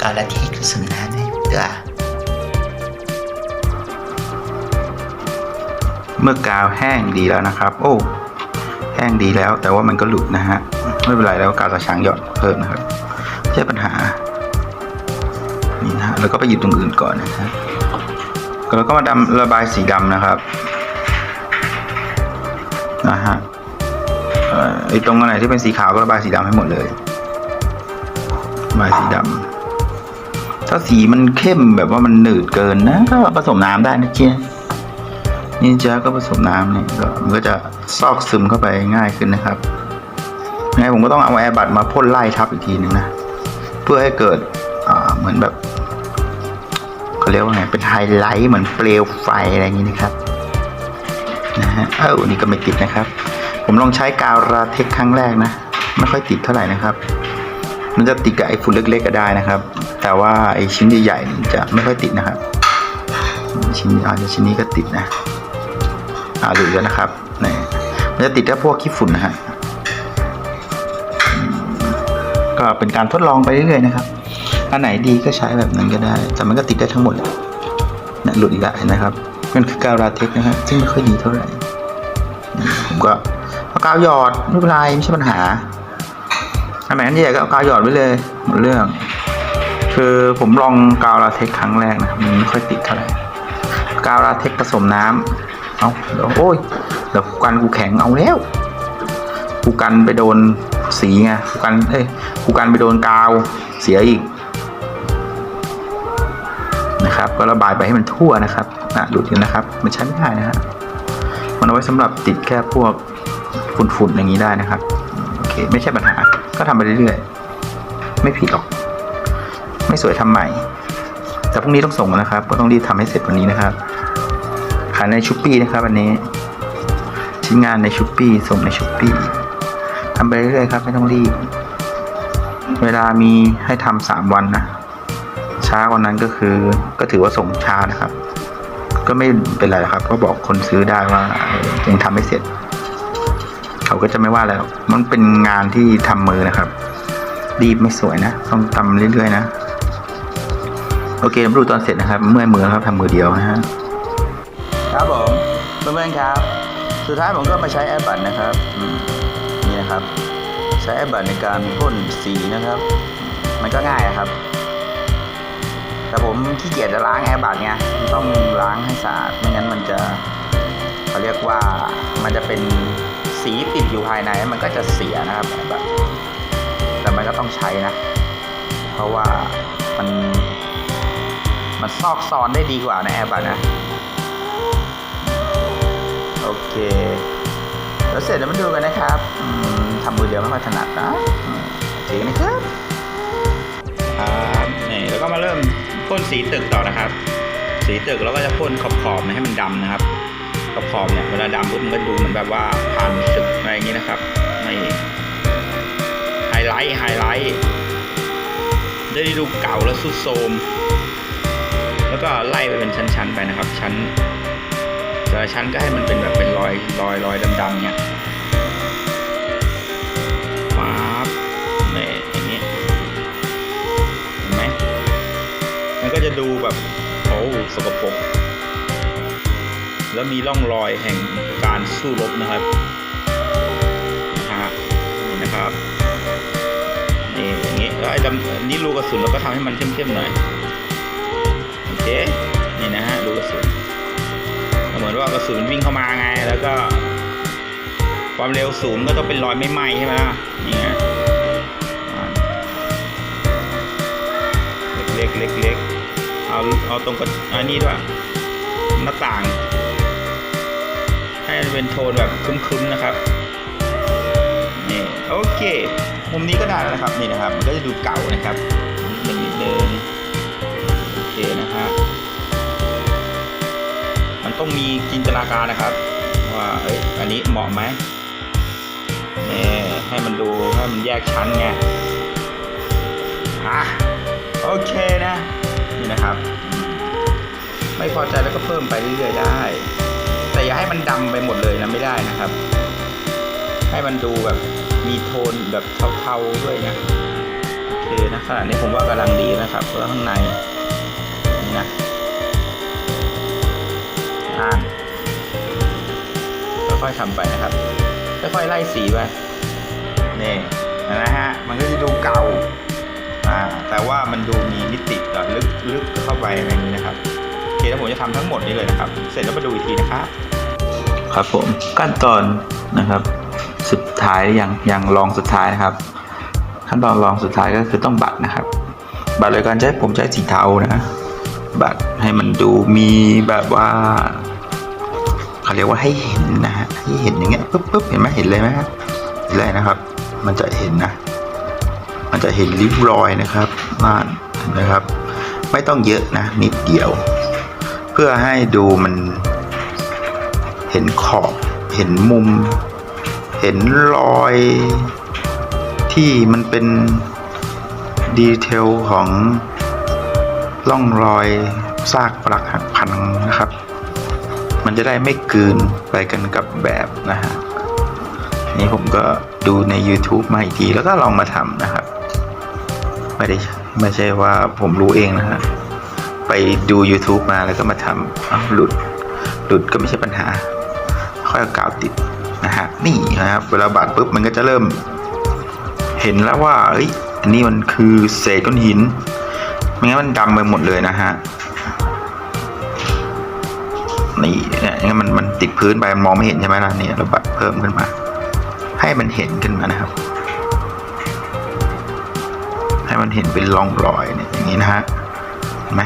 กาวละเทคผสมน้ำเลยเด้อเมื่อกาวแห้งดีแล้วนะครับ โอ้แห้งดีแล้ว แต่ว่ามันก็หลุดนะฮะ ไม่เป็นไรแล้วกาวตาช้างหยอดเพิ่มนะครับไม่ใช่ปัญหา นี่นะฮะแล้วก็ไปหยิบตรงอื่นก่อนนะครับแล้วก็มาดำระบายสีดำนะครับ นะฮะเอ่อไอตรงอันไหนที่เป็นสีขาวก็ระบายสีดำให้หมดเลยระบายสีดำ ถ้าสีมันเข้มแบบว่ามันหนืดเกินนะ ก็ผสมน้ำได้นะเจ๊นี่จ้าก็ผสมน้ำเนี่ยก็มันก็จะซอกซึมเข้าไปง่ายขึ้นนะครับยังไงผมก็ต้องเอาแอร์บัดมาพ่นไล่ทับอีกทีหนึ่งนะ เพื่อให้เกิดเหมือนแบบเขาเรียกว่าไงเป็นไฮไลท์เหมือนเปลวไฟอะไรอย่างนี้นะครับนะฮะเอ้านี่ก็ไม่ติดนะครับ ผมลองใช้กาวราเทคครั้งแรกนะ ไม่ค่อยติดเท่าไหร่นะครับ มันจะติดกับไอ้ฝุ่นเล็กๆก็ได้นะครับ แต่ว่าไอชิ้นใหญ่ๆนี่จะไม่ค่อยติดนะครับ ชิ้นอาจจะชิ้นนี้ก็ติดนะอ่าหลุดแล้วนะครับนี่มันจะติดแค่พวกขี้ฝุ่นนะฮะก็เป็นการทดลองไปเรื่อยๆนะครับอันไหนดีก็ใช้แบบนั้นก็ได้ แต่มันก็ติดได้ทั้งหมดแหละเนี่ยหลุดอีกแล้วนะครับมันคือกาวราเทคนะครับซึ่งไม่ค่อยดีเท่าไหร่ ผมก็เอากาวหยอดไม่เป็นไรไม่ใช่ปัญหาอันไหนอันใหญ่ก็เอากาวหยอดไว้เลยหมดเรื่อง คือผมลองกาวราเทคครั้งแรกนะมันไม่ค่อยติดเท่าไหร่กาวราเทคผสมน้ำเอาเดี๋ยวโอ้ยเดี๋ยวกันกูแข็งเอาแล้วกูกันไปโดนสีไงกูกันเอ้ยกูกันไปโดนกาวเสียอีกนะครับ ก็ระบายไปให้มันทั่วนะครับนะหลุดอยู่นะครับ มันใช้ไม่ได้นะฮะมันเอาไว้สำหรับติดแค่พวกฝุ่นๆอย่างนี้ได้นะครับโอเคไม่ใช่ปัญหาก็ทำไปเรื่อยๆ ไม่ผิดหรอก ไม่สวยทำใหม่ แต่พรุ่งนี้ต้องส่งนะครับ ก็ต้องรีบทำให้เสร็จวันนี้นะครับ ขายในชุปปี้นะครับอันนี้ชิ้นงานในชุปปี้ส่งในชุปปี้ทำไปเรื่อยๆครับไม่ต้องรีบ เวลามีให้ทำสามวันนะช้ากว่านั้นก็คือก็ถือว่าส่งช้านะครับ ก็ไม่เป็นไรครับ ก็บอกคนซื้อได้ว่ายังทำไม่เสร็จ เขาก็จะไม่ว่าอะไรมันเป็นงานที่ทำมือนะครับ รีบไม่สวยนะ ต้องทำเรื่อยๆนะ โอเคมาดูตอนเสร็จนะครับ เมื่อยมือครับทำมือเดียวนะฮะครับผมเพื่อนๆครับ สุดท้ายผมก็มาใช้แอปบัตนะครับนี่นะครับ ใช้แอปบัตในการพ่นสีนะครับ มันก็ง่ายครับ แต่ผมขี้เกียจจะล้างแอร์บัตไงต้องล้างให้สะอาดไม่งั้นมันจะเขาเรียกว่ามันจะเป็นสีติดอยู่ภายในมันก็จะเสียนะครับแอร์บัตแต่มันก็ต้องใช้นะ เพราะว่ามัน มันซอกซอนได้ดีกว่านแอร์บัตนะ โอเค แล้วเสร็จแล้วมาดูกันนะครับทำมือเดียวไม่ค่อยถนัดนะอืมโอเคนะครับครับนี่แล้วก็มาเริ่มพ่นสีตึกต่อนะครับ สีตึกแล้วก็จะพ่นขอบๆนะให้มันดำนะครับขอบๆเนี่ยเวลาดำปุ๊บมันก็ดูเหมือนแบบว่าผ่านตึกอะไรอย่างนี้นะครับไม่ไฮไลท์ไฮไลท์ได้ดูเก่าแล้วสุดโทม แล้วก็ไล่ไปเป็นชั้นๆไปนะครับ ชั้นแต่ละชั้นก็ให้มันเป็นแบบเป็นรอยรอยรอยดำๆเนี่ยป๊าบนี่อย่างนี้เห็นไหมมันก็จะดูแบบโอ้สกปรกแล้วมีร่องรอยแห่งการสู้รบนะครับนะฮะนี่นะครับนี่อย่างนี้แล้วไอ้ดำนนี้รูกระสุนเราก็ทำให้มันเข้มๆหน่อย เค นี่นะฮะรูกระสุนเหมือนว่ากระสุนมันวิ่งเข้ามาไง แล้วก็ ความเร็วสูงก็ต้องเป็นรอยไม่ไหม้ใช่ไหมล่ะนี่ไงเล็กเล็กเล็กเอาเอาตรงกับอันนี้ด้วยหน้าต่าง ให้เป็นโทนแบบคึ้มๆนะครับนี่โอเค มุมนี้ก็ได้แล้วนะครับนี่นะครับ มันก็จะดูเก่านะครับนิดนึง นิดนึงโอเคนะมันต้องมีจินตนาการนะครับ ว่าเอ้ยอันนี้เหมาะไหมนี่ให้มันดูให้มันแยกชั้นไงอะโอเคนะ นี่นะครับ ไม่พอใจแล้วก็เพิ่มไปเรื่อยๆได้ แต่อย่าให้มันดำไปหมดเลยนะไม่ได้นะครับ ให้มันดูแบบมีโทนแบบเทาๆด้วยนะโอเคนะขนาดนี้ผมว่ากำลังดีนะครับแล้วข้างใน นี่นะอ่านค่อยๆทำไปนะครับ ค่อยๆไล่สีไปนี่นะฮะ มันก็จะดูเก่า อ่า แต่ว่ามันดูมีมิติแบบลึกลึกเข้าไปอะไรองนี้นะครับโอเคแล้วผมจะทำทั้งหมดนี้เลยนะครับ เสร็จแล้วมาดูอีกทีนะครับ ครับผม ขั้นตอนนะครับ สุดท้ายยังยังลองสุดท้ายนะครับ ขั้นตอนรองสุดท้ายก็คือต้องบัตรนะครับ บัตรโดยการใช้ผมใช้สีเทานะ บัตรให้มันดูมีแบบว่าเขาเรียกว่าให้เห็นนะฮะให้เห็นอย่างเงี้ยปุ๊บปุ๊บเห็นไหมเห็นเลยไหมฮะเห็นเลยนะครับ มันจะเห็นนะ มันจะเห็นริ้วรอยนะครับม่านเห็นไหมครับ ไม่ต้องเยอะนะ นิดเดียว เพื่อให้ดูมันเห็นขอบ เห็นมุม เห็นรอย ที่มันเป็นดีเทลของ ร่องรอยซากปลักหักพังนะครับ มันจะได้ไม่กลืนไปกันกับแบบนะฮะนี่ผมก็ดูใน YouTube มาอีกทีแล้วก็ลองมาทำนะครับ ไม่ได้ไม่ใช่ว่าผมรู้เองนะฮะไปดู YouTube มาแล้วก็มาทำหลุดหลุดก็ไม่ใช่ปัญหา ค่อยเอากาวติดนะฮะนี่นะครับเวลาบาดปุ๊บมันก็จะเริ่ม เห็นแล้วว่าเอ้ยอันนี้มันคือเศษก้อนหิน ไม่งั้นมันดำไปหมดเลยนะฮะนี่เนี่ยงั้นมันมันติดพื้นไปมันมองไม่เห็นใช่ไหมล่ะเนี่ยเราบัดเพิ่มขึ้นมา ให้มันเห็นขึ้นมานะครับ ให้มันเห็นเป็นร่องรอยเนี่ยอย่างนี้นะฮะเห็นไหม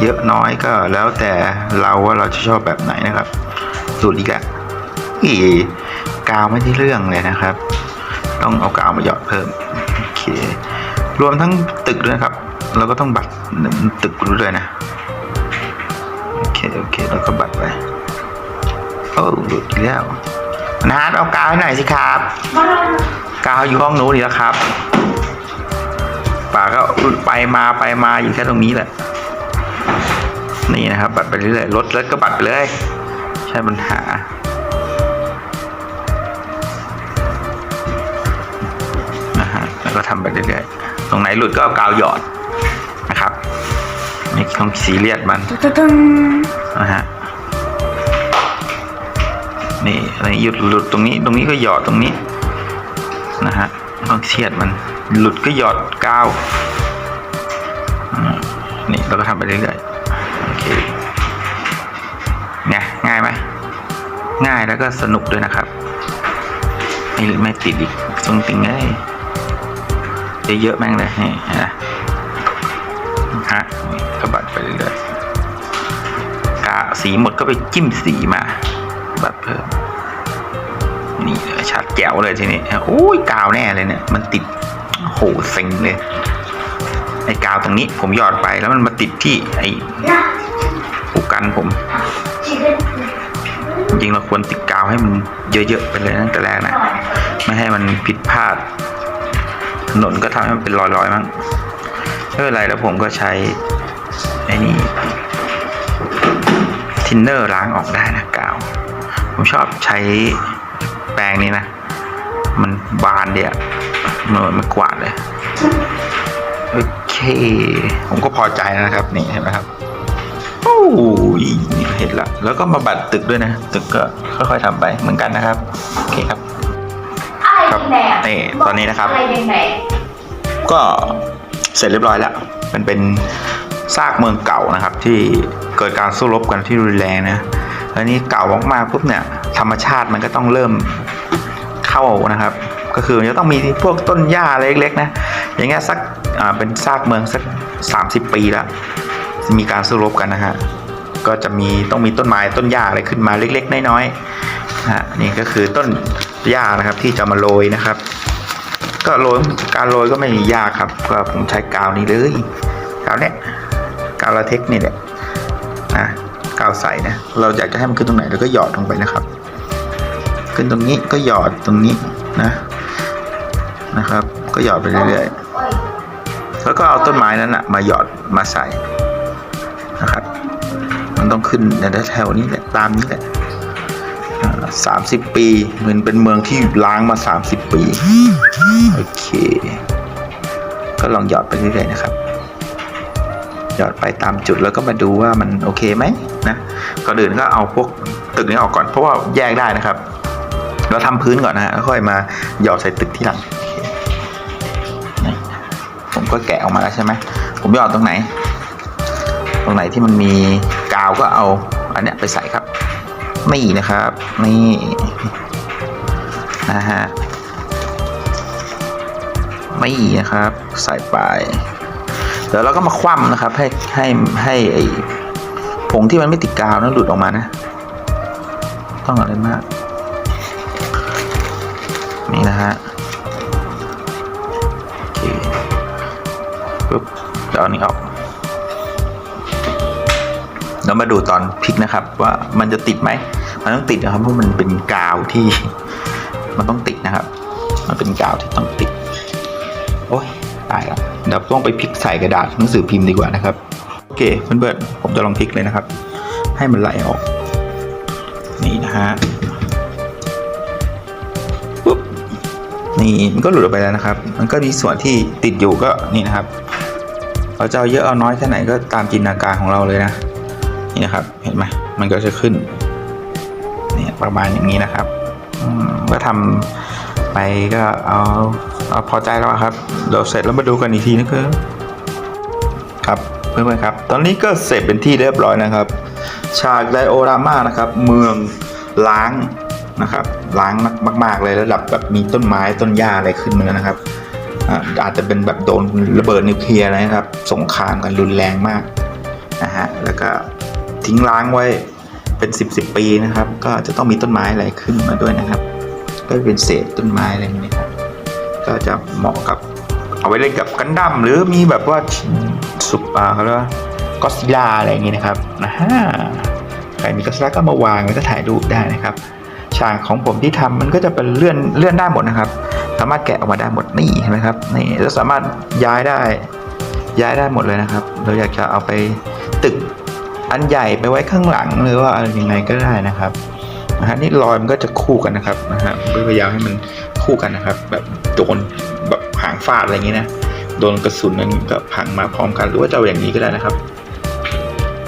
เยอะน้อยก็แล้วแต่เราว่าเราจะชอบแบบไหนนะครับสูตรอีกแล้วอีกาวไม่ได้เรื่องเลยนะครับ ต้องเอากาวมาหยอดเพิ่มโอเค รวมทั้งตึกด้วยนะครับ เราก็ต้องบัตรตึกด้วยนะโอเคโอเคแล้วก็บัตรไปโอ้หลุดอีกแล้วนะฮะเอากาวให้หน่อยสิครับ กาวอยู่ห้องนู้นนี่แล้วครับป่าก็ไปมาไปมาอยู่แค่ตรงนี้แหละ นี่นะครับ บัตรไปเรื่อยๆลดแล้วก็บัตรไปเลย ใช่ปัญหานะฮะแล้วก็ทำไปเรื่อยๆ ตรงไหนหลุดก็เอากาวหยอดนะครับไม่ต้องซีเรียสมันนะฮะนี่อะไรหยุดหลุดตรงนี้ตรงนี้ก็หยอดตรงนี้นะฮะต้องเครียดมันหลุดก็หยอดกาวนี่เราก็ทำไปเรื่อยๆโอเคเนี่ยง่ายไหมง่ายแล้วก็สนุกด้วยนะครับ ไม่ไม่ติดอีกทรงติงเลย เยอะๆแม่งเลยนี่นะฮะก็บัดไปเรื่อยๆกาสีหมดก็ไปจิ้มสีมาบัดเพิ่มนี่เลยชัดแจ๋วเลยทีนี้โอ้ยกาวแน่เลยเนี่ย มันติดโหเซ็งเลยไอ้กาวตรงนี้ผมหยอดไปแล้วมันมาติดที่ไอ้ผูกันผม จริงเราควรติดกาวให้มันเยอะๆไปเลยตั้งแต่แรกนะ ไม่ให้มันผิดพลาด ถนนก็ทำให้มันเป็นรอยๆมั้งไม่เป็นไรแล้วผมก็ใช้ไอ้นี่ทินเนอร์ล้างออกได้นะกาว ผมชอบใช้แปรงนี้นะ มันบานเดียวเหมือนมันกวาดเลย โอเค ผมก็พอใจแล้วนะครับ นี่เห็นไหมครับโอ้ยเห็นละ แล้วก็มาบัดตึกด้วยนะ ตึกก็ค่อยๆทำไปเหมือนกันนะครับ โอเคครับ อะไรแดงๆนี่ตอนนี้นะครับอะไรแดงก็เสร็จเรียบร้อยแล้ว มันเป็นซากเมืองเก่านะครับ ที่เกิดการสู้รบกันที่รุนแรงนะแล้วนี้เก่ามากๆปุ๊บเนี่ยธรรมชาติมันก็ต้องเริ่มเข้านะครับ ก็คือมันจะต้องมีพวกต้นหญ้าอะไรเล็กๆนะอย่างเงี้ยสักอ่าเป็นซากเมืองสักสามสิบปีแล้วมีการสู้รบกันนะฮะก็จะมีต้องมีต้นไม้ต้นหญ้าอะไรขึ้นมาเล็ก ๆ น้อยๆนะ ฮะนี่ก็คือต้นหญ้านะครับที่จะมาโรยนะครับ ก็โรยการโรยก็ไม่ยากครับ ก็ผมใช้กาวนี้เลยกาวเนี้ยกาวลาเทคนี่แหละนะกาวใสนะเราอยากจะให้มันขึ้นตรงไหนเราก็หยอดลงไปนะครับ ขึ้นตรงนี้ก็หยอดตรงนี้นะนะครับ ก็หยอดไปเรื่อยๆแล้วก็เอาต้นไม้นั้นนะมาหยอดมาใส่นะครับ มันต้องขึ้นในแถวนี้แหละตามนี้แหละ อ่าสามสิบปีเหมือนเป็นเมืองที่ล้างมาสามสิบปี โอเค ก็ลองหยอดไปเรื่อยๆนะครับหยอดไปตามจุดแล้วก็มาดูว่ามันโอเคไหมนะก่อนอื่นก็เอาพวกตึกนี้ออกก่อนเพราะว่าแยกได้นะครับ เราทำพื้นก่อนนะฮะแล้วค่อยมาหยอดใส่ตึกที่หลังผมก็แกะออกมาแล้วใช่ไหมผมหยอดตรงไหน ตรงไหนที่มันมีกาวก็เอาอันเนี้ยไปใส่ครับ นี่นะครับ นี่นะฮะไม่นะครับ ใส่ไปเดี๋ยวเราก็มาคว่ำนะครับ ให้ให้ให้ไอ้ผงที่มันไม่ติดกาวนั้นหลุดออกมานะ ต้องอะไรมาก นี่นะฮะโอเคปุ๊บเดี๋ยวเอาอันนี้ออกเรามาดูตอนพลิกนะครับ ว่ามันจะติดไหม มันต้องติดนะครับเพราะมันเป็นกาวที่ มันต้องติดนะครับ มันเป็นกาวที่ต้องติด โอ้ยตายล้วเดี๋ยวต้องไปพลิกใส่กระดาษหนังสือพิมพ์ดีกว่านะครับโอเคเพื่อนๆผมจะลองพลิกเลยนะครับ ให้มันไหลออก นี่นะฮะปุ๊บนี่มันก็หลุดออกไปแล้วนะครับ มันก็มีส่วนที่ติดอยู่ก็นี่นะครับเราจะเอาเยอะเอาน้อยแค่ไหนก็ตามจินตนาการของเราเลยนะนี่นะครับ เห็นไหมมันก็จะขึ้น ประมาณอย่างนี้นะครับก็ทำไปก็เอาเอาพอใจแล้วครับเดี๋ยวเสร็จแล้วมาดูกันอีกทีนะครับครับเพื่อนๆครับ ตอนนี้ก็เสร็จเป็นที่เรียบร้อยนะครับ ฉากไดโอรามานะครับ เมืองล้างนะครับ ล้างมาก ๆ เลยระดับแบบมีต้นไม้ต้นหญ้าอะไรขึ้นมาแล้วนะครับอาอาจจะเป็นแบบโดนระเบิดนิวเคลียร์นะครับ สงครามกันรุนแรงมากนะฮะแล้วก็ทิ้งล้างไว้ เป็น 10บสปีนะครับ ก็จะต้องมีต้นไม้อะไรขึ้นมาด้วยนะครับ ก็เป็นเศษต้นไม้อะไรนี้ครับก็จะเหมาะกับเอาไว้เล่นกับกันดั้มหรือมีแบบว่าสุปอ่าเขาเรียกว่าก็ซิล่าอะไรอย่างนี้นะครับนะฮะใครมีก็ซิล่าก็มาวางแล้วก็ถ่ายรูปได้นะครับฉากของผมที่ทำมันก็จะเป็นเลื่อนเลื่อนได้หมดนะครับ สามารถแกะออกมาได้หมดนี่เห็นไหมครับนี่แล้วสามารถย้ายได้ย้ายได้หมดเลยนะครับ เราอยากจะเอาไปตึก อันใหญ่ไปไว้ข้างหลังหรือว่าอะไรยังไงก็ได้นะครับนะฮะนี่รอยมันก็จะคู่กันนะครับนะฮะพยายามให้มันคู่กันนะครับ แบบโดนแบบหางฟาดอะไรอย่างนี้นะโดนกระสุนนั้นก็พังมาพร้อมกันหรือว่าจะเอาอย่างนี้ก็ได้นะครับ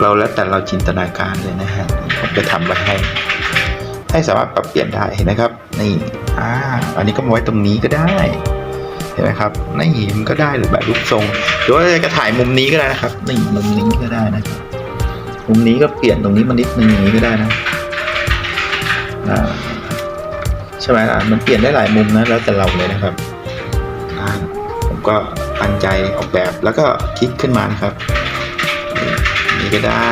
เราแล้วแต่เราจินตนาการเลยนะฮะผมจะทำไว้ให้ให้สามารถปรับเปลี่ยนได้เห็นไหมครับนี่อ่าอันนี้ก็มาไว้ตรงนี้ก็ได้เห็นไหมครับนี่มันก็ได้หรือแบบรูปทรงหรือว่าจะถ่ายมุมนี้ก็ได้นะครับนี่มุมนี้ก็ได้นะครับ มุมนี้ก็เปลี่ยนตรงนี้มานิดนึงอย่างนี้ก็ได้นะใช่ไหมล่ะมันเปลี่ยนได้หลายมุมนะแล้วแต่เราเลยนะครับผมก็ตั้งใจออกแบบแล้วก็คลิกขึ้นมานะครับนี่ก็ได้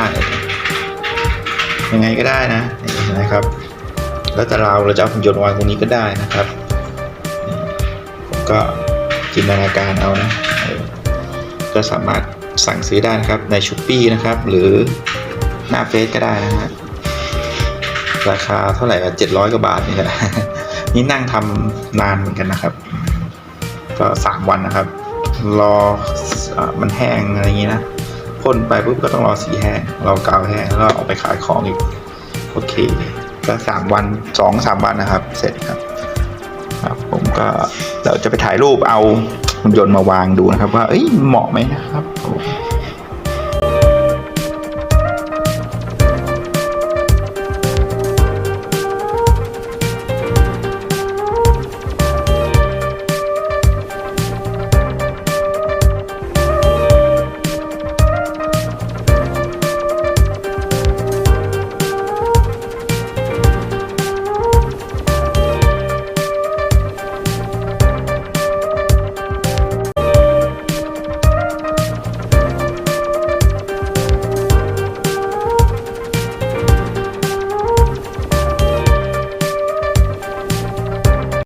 ยังไงก็ได้นะนี่นไหมครับ แล้วแต่เราเราจะเอาหุ่นยนต์วางตรงนี้ก็ได้นะครับผมก็จินตนาการเอานะก็สามารถสั่งซื้อได้นะครับในช้อปปีนะครับหรือ หน้าเฟซก็ได้นะฮะราคาเท่าไหร่เจ็ดร้อยกว่าบาทนี่แหละนี่นั่งทำนานเหมือนกันนะครับ ก็สามวันนะครับ รออมันแห้งอะไรอย่างนี้นะพ่นไปปุ๊บก็ต้องรอสีแห้งเรอกาวแห้งแล้วเอาไปขายของอีกโอเคก็สามวันสองสามวันนะครับ เสร็จครับครับ ผมก็เดี๋ยวจะไปถ่ายรูปเอาหุ่นยนต์มาวางดูนะครับ ว่าเอ้ยเหมาะไหมนะครับผม